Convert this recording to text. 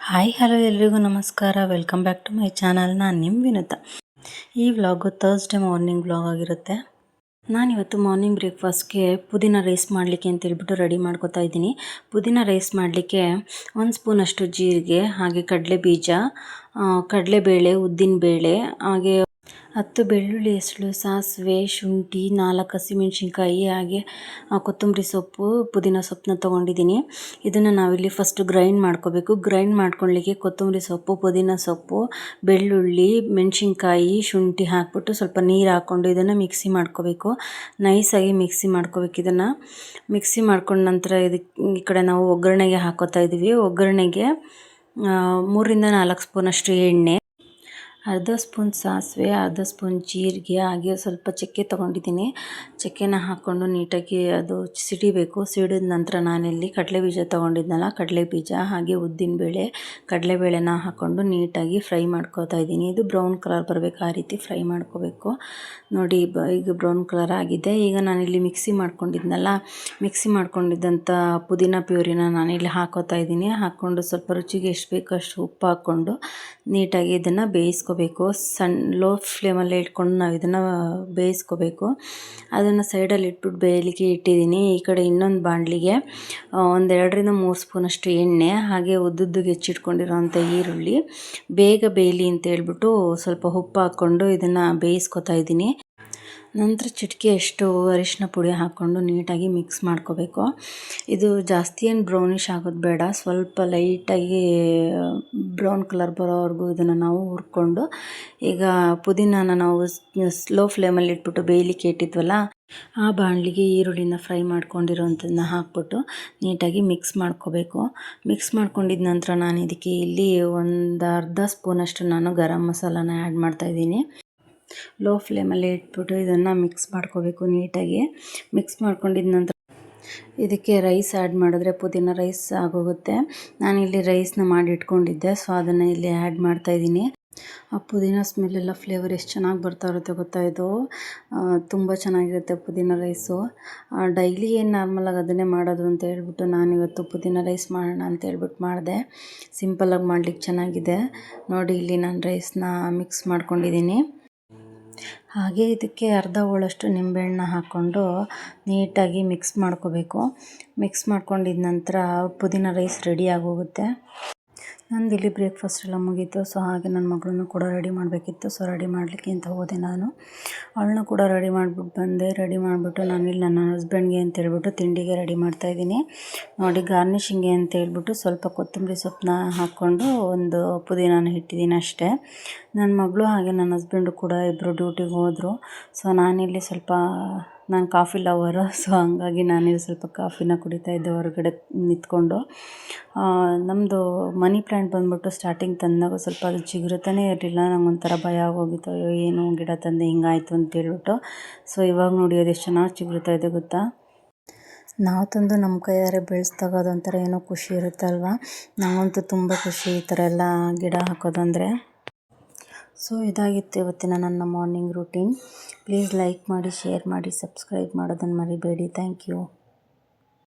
Hi, hello ಎಲ್ರಿಗೂ ನಮಸ್ಕಾರ. Welcome back to my channel ನಾನು ನಿಮ್ಮ ವಿನುತ. ಈ ವ್ಲಾಗು ತರ್ಸ್ಡೇ ಮಾರ್ನಿಂಗ್ ವ್ಲಾಗ್ ಆಗಿರುತ್ತೆ. ನಾನಿವತ್ತು ಮಾರ್ನಿಂಗ್ ಬ್ರೇಕ್ಫಾಸ್ಟ್ಗೆ ಪುದೀನ ರೈಸ್ ಮಾಡಲಿಕ್ಕೆ ಅಂತ ಹೇಳ್ಬಿಟ್ಟು ರೆಡಿ ಮಾಡ್ಕೋತಾ ಇದ್ದೀನಿ. ಪುದೀನ ರೈಸ್ ಮಾಡಲಿಕ್ಕೆ ಒಂದು ಸ್ಪೂನಷ್ಟು ಜೀರಿಗೆ, ಹಾಗೆ ಕಡಲೆ ಬೀಜ ಕಡಲೆಬೇಳೆ, ಉದ್ದಿನಬೇಳೆ, ಹಾಗೆ ಹತ್ತು ಬೆಳ್ಳುಳ್ಳಿ ಹೆಸಳು, ಸಾಸಿವೆ, ಶುಂಠಿ ನಾಲ್ಕು ಹಸಿಮೆಣ್ಸಿನ್ಕಾಯಿ ಹಾಗೆ ಕೊತ್ತಂಬರಿ ಸೊಪ್ಪು, ಪುದೀನ ಸೊಪ್ಪನ್ನ ತೊಗೊಂಡಿದ್ದೀನಿ. ಇದನ್ನು ನಾವಿಲ್ಲಿ ಫಸ್ಟ್ ಗ್ರೈಂಡ್ ಮಾಡ್ಕೋಬೇಕು. ಗ್ರೈಂಡ್ ಮಾಡ್ಕೊಳ್ಳಿಕ್ಕೆ ಕೊತ್ತಂಬರಿ ಸೊಪ್ಪು, ಪುದೀನ ಸೊಪ್ಪು, ಬೆಳ್ಳುಳ್ಳಿ, ಮೆಣಸಿನ್ಕಾಯಿ, ಶುಂಠಿ ಹಾಕ್ಬಿಟ್ಟು ಸ್ವಲ್ಪ ನೀರು ಹಾಕ್ಕೊಂಡು ಇದನ್ನು ಮಿಕ್ಸಿ ಮಾಡ್ಕೋಬೇಕು. ನೈಸಾಗಿ ಮಿಕ್ಸಿ ಮಾಡ್ಕೋಬೇಕು ಇದನ್ನು. ಮಿಕ್ಸಿ ಮಾಡ್ಕೊಂಡ ನಂತರ ಇದಕ್ಕೆ ಈ ಕಡೆ ನಾವು ಒಗ್ಗರಣೆಗೆ ಹಾಕೋತಾ ಇದ್ದೀವಿ ಒಗ್ಗರಣೆಗೆ ಮೂರರಿಂದ ನಾಲ್ಕು ಸ್ಪೂನಷ್ಟು ಎಣ್ಣೆ. ಅರ್ಧ ಸ್ಪೂನ್ ಸಾಸಿವೆ, ಅರ್ಧ ಸ್ಪೂನ್ ಜೀರಿಗೆ ಹಾಗೆ ಸ್ವಲ್ಪ ಚಕ್ಕೆ ತೊಗೊಂಡಿದ್ದೀನಿ. ಚಕ್ಕೆನ ಹಾಕ್ಕೊಂಡು ನೀಟಾಗಿ ಅದು ಸಿಡಿಬೇಕು. ಸಿಡಿದ ನಂತರ ನಾನಿಲ್ಲಿ ಕಡಲೆ ಬೀಜ ತೊಗೊಂಡಿದ್ನಲ್ಲ ಕಡಲೆ ಬೀಜ ಹಾಗೆ ಉದ್ದಿನಬೇಳೆ ಕಡಲೆಬೇಳೆನ ಹಾಕ್ಕೊಂಡು ನೀಟಾಗಿ ಫ್ರೈ ಮಾಡ್ಕೋತಾ ಇದ್ದೀನಿ. ಇದು ಬ್ರೌನ್ ಕಲರ್ ಬರಬೇಕು, ಆ ರೀತಿ ಫ್ರೈ ಮಾಡ್ಕೋಬೇಕು. ನೋಡಿ ಈಗ ಬ್ರೌನ್ ಕಲರ್ ಆಗಿದೆ. ಈಗ ನಾನಿಲ್ಲಿ ಮಿಕ್ಸಿ ಮಾಡ್ಕೊಂಡಿದ್ನಲ್ಲ, ಮಿಕ್ಸಿ ಮಾಡ್ಕೊಂಡಿದ್ದಂಥ ಪುದೀನ ಪ್ಯೂರಿನ ನಾನಿಲ್ಲಿ ಹಾಕೋತಾ ಇದ್ದೀನಿ. ಹಾಕ್ಕೊಂಡು ಸ್ವಲ್ಪ ರುಚಿಗೆ ಎಷ್ಟು ಬೇಕೋ ಅಷ್ಟು ಉಪ್ಪು ಹಾಕ್ಕೊಂಡು ನೀಟಾಗಿ ಇದನ್ನು ಬೇಯಿಸ್ಕೊ ಬೇಯಿಸ್ಕೋಬೇಕು. ಸಣ್ಣ ಲೋ ಫ್ಲೇಮಲ್ಲೇ ಇಟ್ಕೊಂಡು ನಾವು ಇದನ್ನು ಬೇಯಿಸ್ಕೋಬೇಕು. ಅದನ್ನು ಸೈಡಲ್ಲಿ ಇಟ್ಬಿಟ್ಟು ಬೇಯಲಿಕ್ಕೆ ಇಟ್ಟಿದ್ದೀನಿ. ಈ ಕಡೆ ಇನ್ನೊಂದು ಬಾಣಲಿಗೆ ಒಂದೆರಡರಿಂದ ಮೂರು ಸ್ಪೂನಷ್ಟು ಎಣ್ಣೆ, ಹಾಗೆ ಉದ್ದುದ್ದಕ್ಕೆ ಹೆಚ್ಚಿಟ್ಕೊಂಡಿರೋಂಥ ಈರುಳ್ಳಿ. ಬೇಗ ಬೇಯಲಿ ಅಂತ ಹೇಳ್ಬಿಟ್ಟು ಸ್ವಲ್ಪ ಉಪ್ಪು ಹಾಕ್ಕೊಂಡು ಇದನ್ನು ಬೇಯಿಸ್ಕೊತಾ ಇದ್ದೀನಿ. ನಂತರ ಚಿಟಿಕೆಯಷ್ಟು ಅರಿಶಿನ ಪುಡಿ ಹಾಕ್ಕೊಂಡು ನೀಟಾಗಿ ಮಿಕ್ಸ್ ಮಾಡ್ಕೋಬೇಕು. ಇದು ಜಾಸ್ತಿ ಏನು ಬ್ರೌನಿಷ್ ಆಗೋದು ಬೇಡ. ಸ್ವಲ್ಪ ಲೈಟಾಗಿ ಬ್ರೌನ್ ಕಲರ್ ಬರೋವರೆಗೂ ಇದನ್ನು ನಾವು ಹುರ್ಕೊಂಡು, ಈಗ ಪುದೀನಾನ ನಾವು ಸ್ಲೋ ಫ್ಲೇಮಲ್ಲಿ ಇಟ್ಬಿಟ್ಟು ಬೇಯಲಿಕ್ಕೆ ಇಟ್ಟಿದ್ವಲ್ಲ, ಆ ಬಾಣಲಿಗೆ ಈರುಳ್ಳಿನ ಫ್ರೈ ಮಾಡ್ಕೊಂಡಿರೋಂಥದ್ದನ್ನ ಹಾಕ್ಬಿಟ್ಟು ನೀಟಾಗಿ ಮಿಕ್ಸ್ ಮಾಡ್ಕೋಬೇಕು. ಮಿಕ್ಸ್ ಮಾಡ್ಕೊಂಡಿದ್ದ ನಂತರ ನಾನು ಇದಕ್ಕೆ ಇಲ್ಲಿ ಒಂದು ಅರ್ಧ ಸ್ಪೂನಷ್ಟು ನಾನು ಗರಂ ಮಸಾಲಾನ ಆ್ಯಡ್ ಮಾಡ್ತಾಯಿದ್ದೀನಿ ಲೋ ಫ್ಲೇಮಲ್ಲಿ ಇಟ್ಬಿಟ್ಟು ಇದನ್ನು ಮಿಕ್ಸ್ ಮಾಡ್ಕೋಬೇಕು ನೀಟಾಗಿ. ಮಿಕ್ಸ್ ಮಾಡ್ಕೊಂಡಿದ ನಂತರ ಇದಕ್ಕೆ ರೈಸ್ ಆ್ಯಡ್ ಮಾಡಿದ್ರೆ ಪುದೀನ ರೈಸ್ ಆಗೋಗುತ್ತೆ. ನಾನಿಲ್ಲಿ ರೈಸ್ನ ಮಾಡಿ ಇಟ್ಕೊಂಡಿದ್ದೆ, ಸೊ ಅದನ್ನು ಇಲ್ಲಿ ಆ್ಯಡ್ ಮಾಡ್ತಾಯಿದ್ದೀನಿ ಆ ಪುದೀನ ಸ್ಮೆಲ್ಲೆಲ್ಲ ಫ್ಲೇವರ್ ಎಷ್ಟು ಚೆನ್ನಾಗಿ ಬರ್ತಾ ಇರುತ್ತೆ ಗೊತ್ತಾ ಇದು? ತುಂಬ ಚೆನ್ನಾಗಿರುತ್ತೆ ಪುದೀನ ರೈಸು. ಡೈಲಿ ಏನು ನಾರ್ಮಲಾಗಿ ಅದನ್ನೇ ಮಾಡೋದು ಅಂತ ಹೇಳ್ಬಿಟ್ಟು ನಾನಿವತ್ತು ಪುದೀನ ರೈಸ್ ಮಾಡೋಣ ಅಂತ ಹೇಳ್ಬಿಟ್ಟು ಮಾಡಿದೆ. ಸಿಂಪಲಾಗಿ ಮಾಡ್ಲಿಕ್ಕೆ ಚೆನ್ನಾಗಿದೆ. ನೋಡಿ ಇಲ್ಲಿ ನಾನು ರೈಸ್ನ ಮಿಕ್ಸ್ ಮಾಡ್ಕೊಂಡಿದ್ದೀನಿ. ಹಾಗೆ ಇದಕ್ಕೆ ಅರ್ಧ ಹೋಳಷ್ಟು ನಿಂಬೆಹಣ್ಣು ಹಾಕ್ಕೊಂಡು ನೀಟಾಗಿ ಮಿಕ್ಸ್ ಮಾಡ್ಕೋಬೇಕು. ಮಿಕ್ಸ್ ಮಾಡ್ಕೊಂಡಿದ ನಂತರ ಪುದೀನ ರೈಸ್ ರೆಡಿ ಆಗೋಗುತ್ತೆ. ನಂದು ಇಲ್ಲಿ ಬ್ರೇಕ್ಫಾಸ್ಟ್ ಎಲ್ಲ ಮುಗೀತು. ಸೊ ಹಾಗೆ ನನ್ನ ಮಗಳನ್ನು ಕೂಡ ರೆಡಿ ಮಾಡಬೇಕಿತ್ತು. ಸೊ ರೆಡಿ ಮಾಡಲಿಕ್ಕೆ ಅಂತ ಹೋದೆ ನಾನು. ಅವಳನ್ನ ಕೂಡ ರೆಡಿ ಮಾಡಿಬಿಟ್ಟು ಬಂದೆ. ರೆಡಿ ಮಾಡಿಬಿಟ್ಟು ನಾನಿಲ್ಲಿ ನನ್ನ ಹಸ್ಬೆಂಡ್ಗೆ ಅಂತ ಹೇಳ್ಬಿಟ್ಟು ತಿಂಡಿಗೆ ರೆಡಿ ಮಾಡ್ತಾಯಿದ್ದೀನಿ ನೋಡಿ ಗಾರ್ನಿಷಿಂಗೆ ಅಂತ ಹೇಳ್ಬಿಟ್ಟು ಸ್ವಲ್ಪ ಕೊತ್ತಂಬರಿ ಸೊಪ್ಪನ್ನ ಹಾಕ್ಕೊಂಡು ಒಂದು ಪುದೀನಾನ ಇಟ್ಟಿದ್ದೀನಿ ಅಷ್ಟೇ. ನನ್ನ ಮಗಳು ಹಾಗೆ ನನ್ನ ಹಸ್ಬೆಂಡು ಕೂಡ ಇಬ್ಬರು ಡ್ಯೂಟಿಗೆ ಹೋದರು. ಸೊ ನಾನಿಲ್ಲಿ ಸ್ವಲ್ಪ, ನಾನು ಕಾಫಿ ಲವರು ಸೊ ಹಂಗಾಗಿ ನಾನಿಲ್ಲಿ ಸ್ವಲ್ಪ ಕಾಫಿನ ಕುಡಿತಾ ಇದ್ದೆ ಹೊರಗಡೆ ನಿಂತ್ಕೊಂಡು. ನಮ್ಮದು ಮನಿ ಪ್ಲ್ಯಾಂಟ್ ಬಂದ್ಬಿಟ್ಟು ಸ್ಟಾರ್ಟಿಂಗ್ ತಂದಾಗ ಸ್ವಲ್ಪ ಅದು ಚಿಗುರುತ್ತಾನೆ ಇರಲಿಲ್ಲ. ನಂಗೆ ಒಂಥರ ಭಯ ಆಗೋಗಿತ್ತು. ಅಯ್ಯೋ, ಏನು ಗಿಡ ತಂದೆ ಹಿಂಗಾಯಿತು ಅಂತ ಹೇಳ್ಬಿಟ್ಟು. ಸೊ ಇವಾಗ ನೋಡಿ ಅದು ಎಷ್ಟು ಚೆನ್ನಾಗಿ ಚಿಗುರುತ್ತಾ ಇದೆ ಗೊತ್ತಾ? ನಾವು ತಂದು ನಮ್ಮ ಕೈಯಾರೆ ಬೆಳೆಸ್ದಾಗ ಅದೊಂಥರ ಏನೋ ಖುಷಿ ಇರುತ್ತಲ್ವ? ನಾವಂತೂ ತುಂಬ ಖುಷಿ ಈ ಥರ ಎಲ್ಲ ಗಿಡ ಹಾಕೋದಂದರೆ. ಸೊ, ಇದಾಗಿತ್ತು ಇವತ್ತಿನ ನನ್ನ ಮಾರ್ನಿಂಗ್ ರೂಟೀನ್ ಪ್ಲೀಸ್ ಲೈಕ್ ಮಾಡಿ ಶೇರ್ ಮಾಡಿ ಸಬ್ಸ್ಕ್ರೈಬ್ ಮಾಡೋದನ್ನು ಮರಿಬೇಡಿ. Thank you